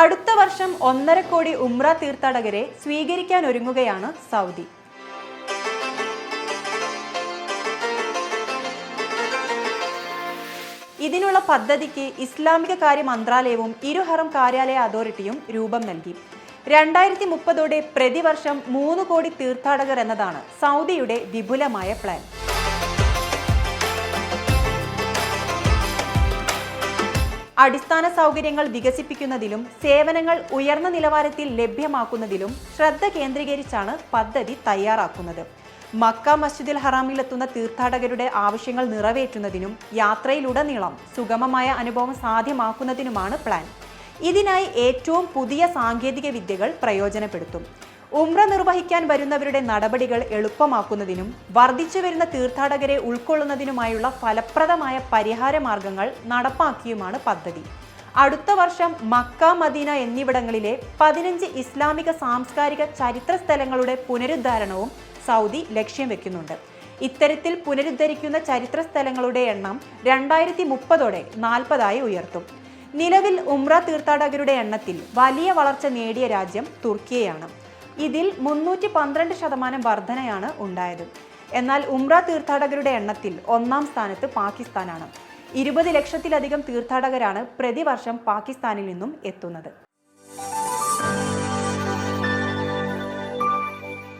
അടുത്ത വർഷം ഒന്നര കോടി ഉംറ തീർത്ഥാടകരെ സ്വീകരിക്കാൻ ഒരുങ്ങുകയാണ് സൗദി. ഇതിനുള്ള പദ്ധതിക്ക് ഇസ്ലാമിക കാര്യ മന്ത്രാലയവും ഇരുഹറം കാര്യാലയ അതോറിറ്റിയും രൂപം നൽകി. രണ്ടായിരത്തി മുപ്പതോടെ പ്രതിവർഷം മൂന്ന് കോടി തീർത്ഥാടകർ എന്നതാണ് സൗദിയുടെ വിപുലമായ പ്ലാൻ. അടിസ്ഥാന സൗകര്യങ്ങൾ വികസിപ്പിക്കുന്നതിലും സേവനങ്ങൾ ഉയർന്ന നിലവാരത്തിൽ ലഭ്യമാക്കുന്നതിലും ശ്രദ്ധ കേന്ദ്രീകരിച്ചാണ് പദ്ധതി തയ്യാറാക്കുന്നത്. മക്ക മസ്ജിദിൽ ഹറാമിലെത്തുന്ന തീർത്ഥാടകരുടെ ആവശ്യങ്ങൾ നിറവേറ്റുന്നതിനും യാത്രയിലുടനീളം സുഗമമായ അനുഭവം സാധ്യമാക്കുന്നതിനുമാണ് പ്ലാൻ. ഇതിനായി ഏറ്റവും പുതിയ സാങ്കേതിക വിദ്യകൾ പ്രയോജനപ്പെടുത്തും. ഉംറ നിർവഹിക്കാൻ വരുന്നവരുടെ നടപടികൾ എളുപ്പമാക്കുന്നതിനും വർദ്ധിച്ചു വരുന്ന തീർത്ഥാടകരെ ഉൾക്കൊള്ളുന്നതിനുമായുള്ള ഫലപ്രദമായ പരിഹാര മാർഗങ്ങൾ നടപ്പാക്കിയുമാണ് പദ്ധതി. അടുത്ത വർഷം മക്ക മദീന എന്നിവിടങ്ങളിലെ പതിനഞ്ച് ഇസ്ലാമിക സാംസ്കാരിക ചരിത്ര സ്ഥലങ്ങളുടെ പുനരുദ്ധാരണവും സൗദി ലക്ഷ്യം വെക്കുന്നുണ്ട്. ഇത്തരത്തിൽ പുനരുദ്ധരിക്കുന്ന ചരിത്ര സ്ഥലങ്ങളുടെ എണ്ണം രണ്ടായിരത്തി മുപ്പതോടെ നാൽപ്പതായി ഉയർത്തും. നിലവിൽ ഉംറ തീർത്ഥാടകരുടെ എണ്ണത്തിൽ വലിയ വളർച്ച നേടിയ രാജ്യം തുർക്കിയയാണ്. ഇതിൽ മുന്നൂറ്റി പന്ത്രണ്ട് ശതമാനം വർധനയാണ് ഉണ്ടായത്. എന്നാൽ ഉംറ തീർത്ഥാടകരുടെ എണ്ണത്തിൽ ഒന്നാം സ്ഥാനത്ത് പാകിസ്ഥാനാണ്. ഇരുപത് ലക്ഷത്തിലധികം തീർത്ഥാടകരാണ് പ്രതിവർഷം പാകിസ്ഥാനിൽ നിന്നും എത്തുന്നത്.